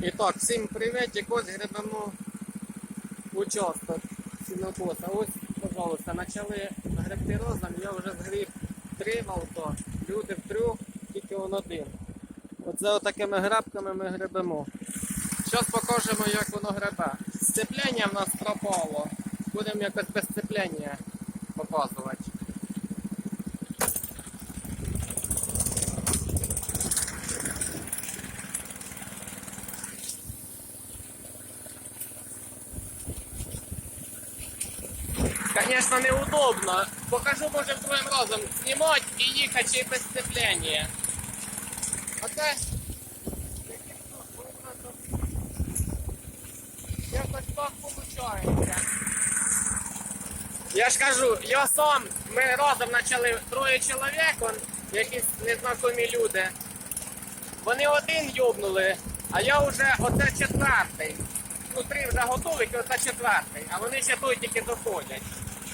І так, всім привіт, ось гребемо участок сінокоса. Ось, пожалуйста, почали гребти разом, я вже згріб три в люди в трьох, тільки он один. Оце отакими грабками ми гребемо. Зараз покажемо, як воно гребе. Сцепляння в нас пропало. Будемо якось без сцепляння показувати. Конечно, неудобно. Покажу, може, вдвоєм разом знімати і їхати ще й без сцепляння. Оце. Якось так виходить. Я ж кажу, я сам, ми разом почали троє чоловік, он, якісь незнайомі люди. Вони один йобнули, а я вже оце четвертий. Ну, три вже готові, оце четвертий, а вони ще той тільки доходять.